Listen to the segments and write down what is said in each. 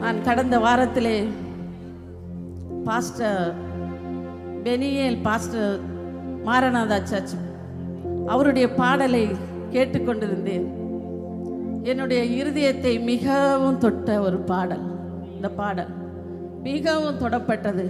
நான் கடந்த வாரத்திலே pastor Peniel pastor Maranatha church அவருடைய பாடலை கேட்டுக்கொண்டிருந்தேன். என்னுடைய இருதயத்தை மிகவும் தொட்ட ஒரு பாடல் இந்த பாடல் மிகவும் தொடப்பட்டது.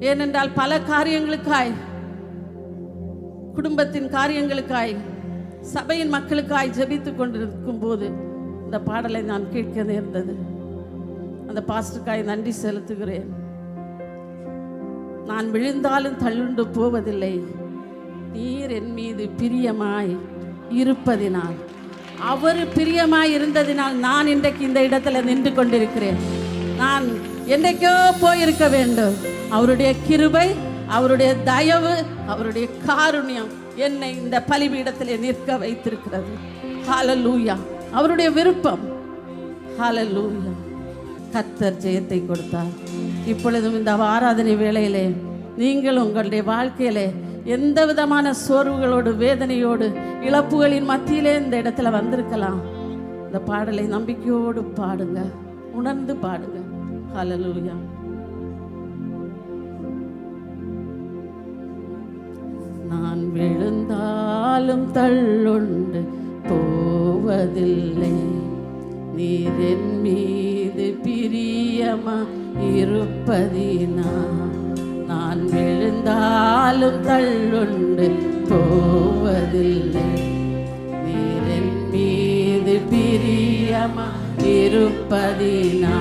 ஏனென்றால் பல காரியங்களுக்காய் குடும்பத்தின் காரியங்களுக்காய் சபையின் மக்களுக்காய் ஜபித்து கொண்டிருக்கும் போது இந்த பாடலை நான் கேட்க நேர்ந்தது. அந்த பாஸ்டருக்காய் நன்றி செலுத்துகிறேன். நான் விழுந்தாலும் தள்ளுண்டு போவதில்லை. நீர் என் மீது பிரியமாய் இருப்பதினால். அவர் பிரியமாய் இருந்ததினால் நான் இன்றைக்கு இந்த இடத்துல நின்று கொண்டிருக்கிறேன். நான் என்றைக்கோ போயிருக்க வேண்டும். அவருடைய கிருபை அவருடைய தயவு அவருடைய காருண்யம் என்னை இந்த பலிபீடத்திலே நிற்க வைத்திருக்கிறது. ஹாலலூயா அவருடைய விருப்பம். ஹாலலூயா கத்தர் ஜெயத்தை கொடுத்தார். இப்பொழுதும் இந்த ஆராதனை வேளையிலே நீங்கள் உங்களுடைய வாழ்க்கையிலே எந்த விதமான சோர்வுகளோடு வேதனையோடு இழப்புகளின் மத்தியிலே இந்த இடத்துல வந்திருக்கலாம். இந்த பாடலை நம்பிக்கையோடு பாடுங்க. உணர்ந்து பாடுங்க. ஹலலூயா நான் விழுந்தாலும் தள்ளுண்டு போவதில்லை. நீர் என் பிரியமா இருப்பதினா? நான் விழுந்தாலும் தள்ளுண்டு போவதில்லை. நீரின் மீது பிரியமா இருப்பதினா?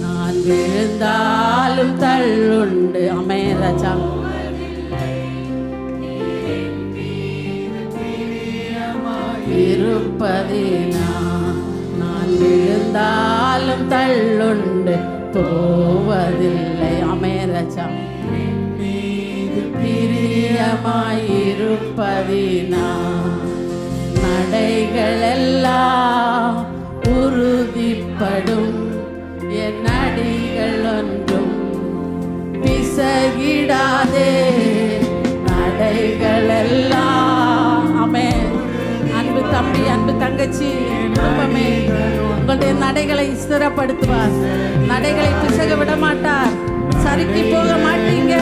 நான் விழுந்தாலும் தள்ளுண்டு. அமேரஜா இருப்பதினா? நான் விழு விழுந்தாலும் தள்ளுண்டு போவதில்லை. அமேரஜா பிரியமாயிருப்பதினா? நடைகளெல்லாம் உறுதிப்படும். என் அடிகள் ஒன்றும் பிசகிடாதே. நடைகளெல்லாம் அமே அன்பு தம்பி அன்பு தங்கச்சி குடும்பமே. நடைகளை ஸ்திரப்படுத்துவார். நடைகளை பிசக விட மாட்டார் சறுக்கி போக மாட்டீங்க.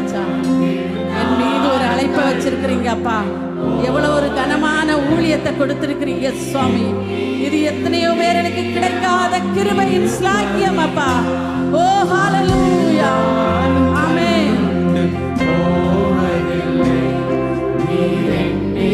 ராஜா என் மீது ஒரு அழைப்பை வச்சிருக்கிறீங்க அப்பா. எவ்வளவு ஒரு கனமான ஊழியத்தை கொடுத்திருக்கிறீங்க சுவாமி. இது எத்தனையோ பேர்களுக்கு கிடைக்காத கிருபையின் ஸ்லாக்கியம் அப்பா. ஓ ஆமே ஆமென். போவதில்லை நீ